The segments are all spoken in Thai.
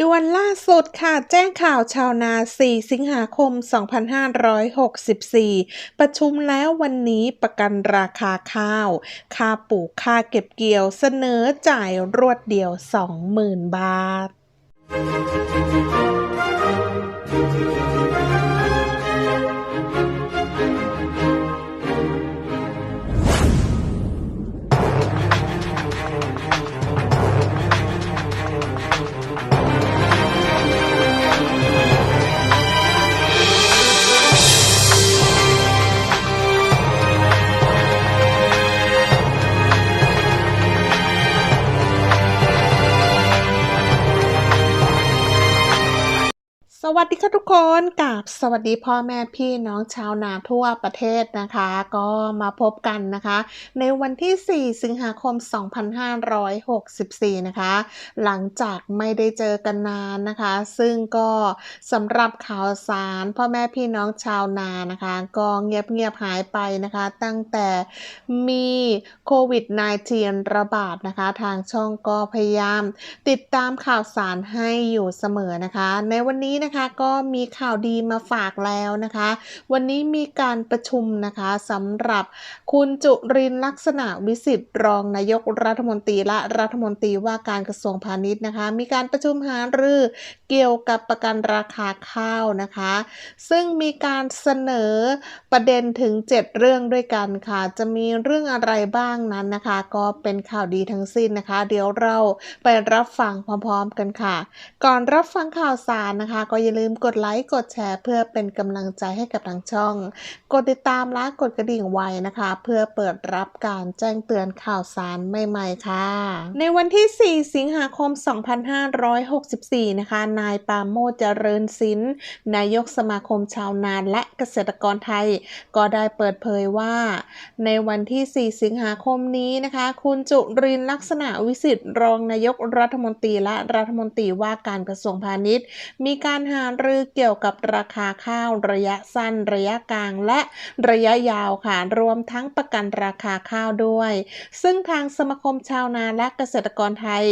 ด่วนล่าสุดค่ะ แจ้งข่าวชาวนา 4 สิงหาคม 2564 ประชุมแล้ววันนี้ประกันราคาข้าว ค่าปลูกค่าเก็บเกี่ยวเสนอจ่ายรวดเดียว 20,000 บาท สวัสดีค่ะทุกคนกับสวัสดีพ่อแม่พี่น้องชาวนาทั่วประเทศนะคะ ก็มาพบกันนะคะ ในวันที่ 4 สิงหาคม 2564 นะคะ หลังจากไม่ได้เจอกันนานนะคะ ซึ่งก็สำหรับข่าวสารพ่อแม่พี่น้องชาวนานะคะ ก็เงียบเงียบหายไปนะคะ ตั้งแต่มีโควิด -19 ระบาดนะคะ ทางช่องก็พยายามติดตามข่าวสารให้อยู่เสมอนะคะ ในวันนี้นะคะก็มีข่าวดีมาฝากแล้วนะคะ วันนี้มีการประชุมนะคะสำหรับคุณจุรินลักษณะวิสิทธิ์รองนายกรัฐมนตรีและรัฐมนตรีว่าการกระทรวงพาณิชย์นะคะ มีการประชุมหารือเกี่ยวกับประกันราคาข้าวนะคะ ซึ่งมีการเสนอประเด็นถึง 7 เรื่องด้วยกันค่ะ จะมีเรื่องอะไรบ้างนั้นนะคะ ก็เป็นข่าวดีทั้งสิ้นนะคะ เดี๋ยวเราไปรับฟังพร้อมๆกันค่ะ ก่อนรับฟังข่าวสารนะคะก็อย่าลืมกดไลค์กดแชร์ เพื่อเป็นกำลังใจให้กับทางช่อง กดติดตามและกดกระดิ่งไว้นะคะ เพื่อเปิดรับการแจ้งเตือนข่าวสารใหม่ๆค่ะ ในวันที่ 4 สิงหาคม 2564 นะคะ นายปาโมจเจริญศิลป์นายกสมาคมชาวนาและเกษตรกรไทย ก็ได้เปิดเผยว่า ในวันที่ 4 สิงหาคมนี้นะคะ คุณจุรินลักษณะวิสิทธิ์รองนายกรัฐมนตรีและรัฐมนตรีว่าการกระทรวงพาณิชย์ มีการหารือเกี่ยวกับราคาข้าวระยะสั้น ระยะกลางและระยะยาวค่ะ รวมทั้งประกันราคาข้าวด้วย ซึ่งทางสมาคมชาวนาและเกษตรกรไทย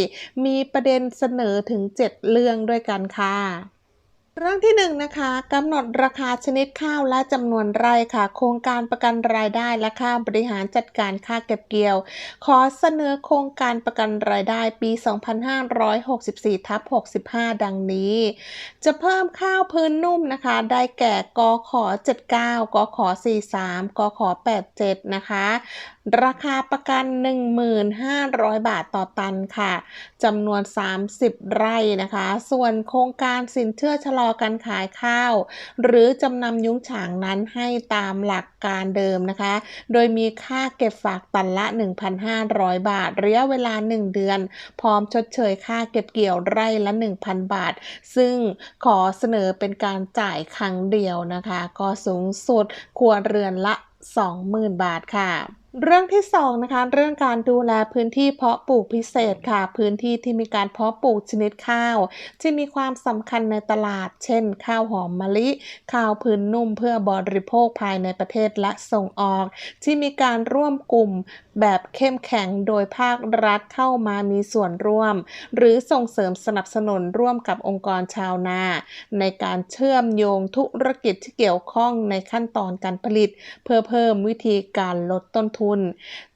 มีประเด็นเสนอถึง 7 เรื่องด้วยกันค่ะ เรื่องที่1นงนะคะกำหนดราคาชนิดข้าวและจำนวนไร่ค่ะ โครงการประกันรายได้และค่าบริหารจัดการค่าเก็บเกี่ยว ขอเสนอโครงการประกันรายได้ปี 2564ทับ65 ดังนี้ จะเพิ่มข้าวพื้นนุ่มนะคะ ได้แก่กขอ79กขอ43กขอ87นะคะ ราคาประกัน 1,500 บาทต่อตันค่ะจำนวน 30 ไร่นะคะ ส่วนโครงการสินเชื่อชะลอการขายข้าว หรือจำนำยุ้งฉางนั้นให้ตามหลักการเดิมนะคะ โดยมีค่าเก็บฝากตันละ 1,500 บาท ระยะเวลา 1 เดือน พร้อมชดเชยค่าเก็บเกี่ยวไร่ละ 1,000 บาท ซึ่งขอเสนอเป็นการจ่ายครั้งเดียวนะคะ ก็สูงสุดครัวเรือนละ 20,000 บาทค่ะ เรื่องที่2นะคะเรื่องการดูแลพื้นที่เพาะปลูกพิเศษค่ะ พื้นที่ที่มีการเพาะปลูกชนิดข้าว ที่มีความสำคัญในตลาด เช่น ข้าวหอมมะลิ ข้าวพื้นนุ่มเพื่อบริโภคภายในประเทศและส่งออก ที่มีการร่วมกลุ่มแบบเข้มแข็งโดยภาครัฐเข้ามามีส่วนร่วม หรือส่งเสริมสนับสนุนร่วมกับองค์กรชาวนา ในการเชื่อมโยงธุรกิจที่เกี่ยวข้องในขั้นตอนการผลิต เพื่อเพิ่มวิธีการลดต้นทุน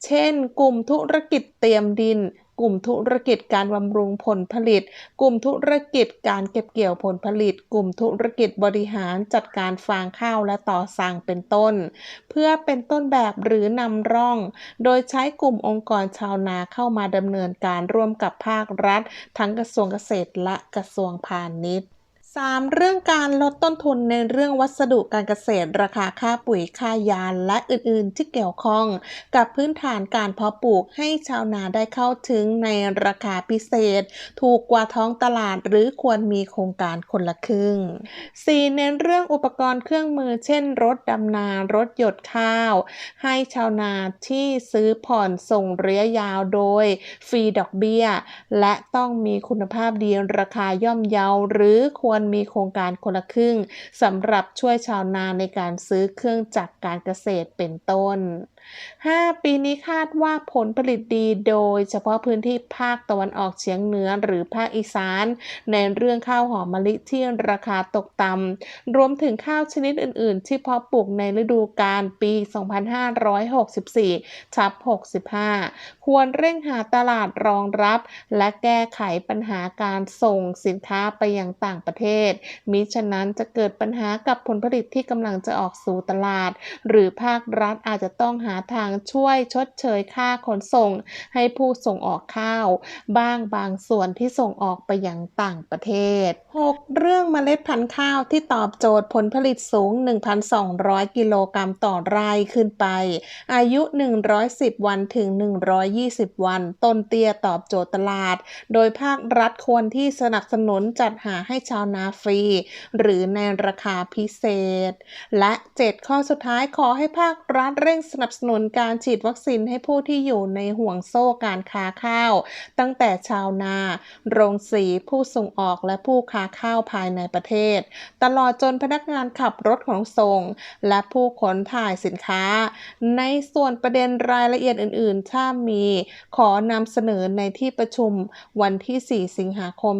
เช่น กลุ่มธุรกิจเตรียมดิน กลุ่มธุรกิจการบำรุงผลผลิต กลุ่มธุรกิจการเก็บเกี่ยวผลผลิต กลุ่มธุรกิจบริหารจัดการฟางข้าวและต่อสั่งเป็นต้น เพื่อเป็นต้นแบบหรือนำร่อง โดยใช้กลุ่มองค์กรชาวนาเข้ามาดำเนินการร่วมกับภาครัฐ ทั้งกระทรวงเกษตรและกระทรวงพาณิชย์ 3. เรื่องการลดต้นทุนในเรื่องวัสดุการเกษตร ราคาค่าปุ๋ยค่ายานและอื่นๆ ที่เกี่ยวข้องกับพื้นฐานการเพาะปลูกให้ชาวนาได้เข้าถึงในราคาพิเศษ ถูกกว่าท้องตลาดหรือควรมีโครงการคนละครึ่ง 4. เน้นเรื่องอุปกรณ์เครื่องมือ เช่น รถดำนารถหยดข้าว ให้ชาวนาที่ซื้อผ่อนส่งระยะยาวโดย ฟรีดอกเบี้ย และต้องมีคุณภาพดีราคาย่อมเยาหรือควรมีโครงการคนละครึ่งสำหรับช่วยชาวนาในการซื้อเครื่องจักรการเกษตรเป็นต้น 5 ปีนี้คาดว่าผลผลิตดีโดย เฉพาะพื้นที่ภาคตะวันออกเฉียงเหนือหรือภาคอีสาน ในเรื่องข้าวหอมมะลิที่ราคาตกต่ำรวมถึงข้าวชนิดอื่น ๆ ที่เพาะปลูกในฤดูกาลปี 2564ทับ65 ควรเร่งหาตลาดรองรับ และแก้ไขปัญหาการส่งสินค้าไปยังต่างประเทศ มิฉะนั้นจะเกิดปัญหากับผลผลิตที่กำลังจะออกสู่ตลาด หรือภาครัฐอาจจะต้องหาาทางช่วยชดเชยค่าขนส่ง ให้ผู้ส่งออกข้าว บ้างบางส่วนที่ส่งออกไปยังต่างประเทศ 6. เรื่องเมล็ดพันธุ์ข้าวที่ตอบโจทย์ผลผลิตสูง 1,200 กิโลกรัมต่อไร่ขึ้นไป อายุ 110 วันถึง 120 วัน ต้นเตี้ยตอบโจทย์ตลาด โดยภาครัฐควรที่สนับสนุนจัดหาให้ชาวนาฟรี หรือในราคาพิเศษ และ 7 ข้อสุดท้ายขอให้ภาครัฐเร่งสนับสนุนการฉีดวัคซีนให้ผู้ที่อยู่ในห่วงโซ่การค้าข้าว ตั้งแต่ชาวนา โรงสีผู้ส่งออกและผู้ค้าข้าวภายในประเทศ ตลอดจนพนักงานขับรถขนส่ง และผู้ขนถ่ายสินค้า ในส่วนประเด็นรายละเอียดอื่น ๆ ถ้ามี ขอนำเสนอในที่ประชุมวันที่ 4 สิงหาคม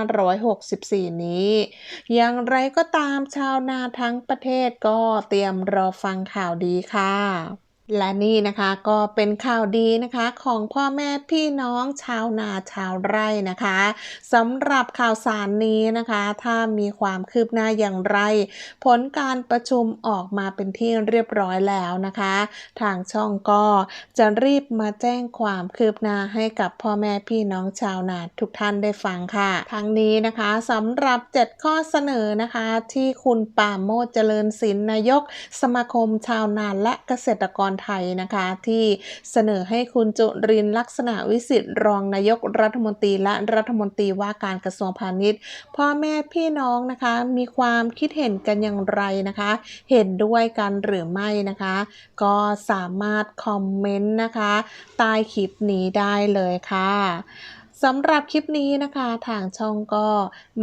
2564 นี้ อย่างไรก็ตามชาวนาทั้งประเทศก็เตรียมรอฟังข่าวดีค่ะ และนี่นะคะก็เป็นข่าวดีนะคะของพ่อแม่พี่น้องชาวนาชาวไร่นะคะสำหรับข่าวสารนี้นะคะ ถ้ามีความคืบหน้าอย่างไร ผลการประชุมออกมาเป็นที่เรียบร้อยแล้วนะคะ ทางช่องก็จะรีบมาแจ้งความคืบหน้าให้กับพ่อแม่พี่น้องชาวนาทุกท่านได้ฟังค่ะทั้งนี้นะคะสำหรับ 7 ข้อเสนอนะคะ ที่คุณปราโมทเจริญศิลป์นายก สมาคมชาวนาและเกษตรกรไทยนะคะ ที่เสนอให้คุณจุรินลักษณะวิสิทธิ์รองนายกรัฐมนตรีและรัฐมนตรีว่าการกระทรวงพาณิชย์ พ่อแม่พี่น้องนะคะ มีความคิดเห็นกันอย่างไรนะคะ เห็นด้วยกันหรือไม่นะคะ ก็สามารถคอมเมนต์นะคะ ใต้คลิปนี้ได้เลยค่ะ สำหรับคลิปนี้นะคะ ทางช่องก็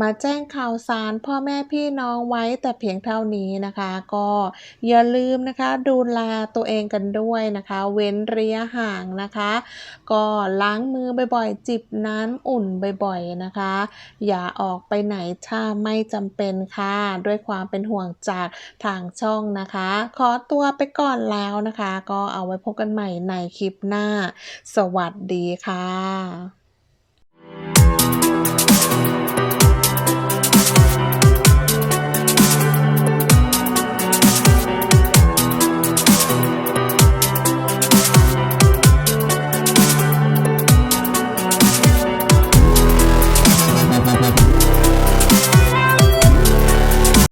มาแจ้งข่าวสารพ่อแม่พี่น้องไว้แต่เพียงเท่านี้นะคะ ก็อย่าลืมนะคะ ดูแลตัวเองกันด้วยนะคะ เว้นระยะห่างนะคะ ก็ล้างมือบ่อยๆ จิบน้ำอุ่นบ่อยๆนะคะ อย่าออกไปไหนถ้าไม่จำเป็นค่ะ ด้วยความเป็นห่วงจากทางช่องนะคะ ขอตัวไปก่อนแล้วนะคะ ก็เอาไว้พบกันใหม่ในคลิปหน้า สวัสดีค่ะ you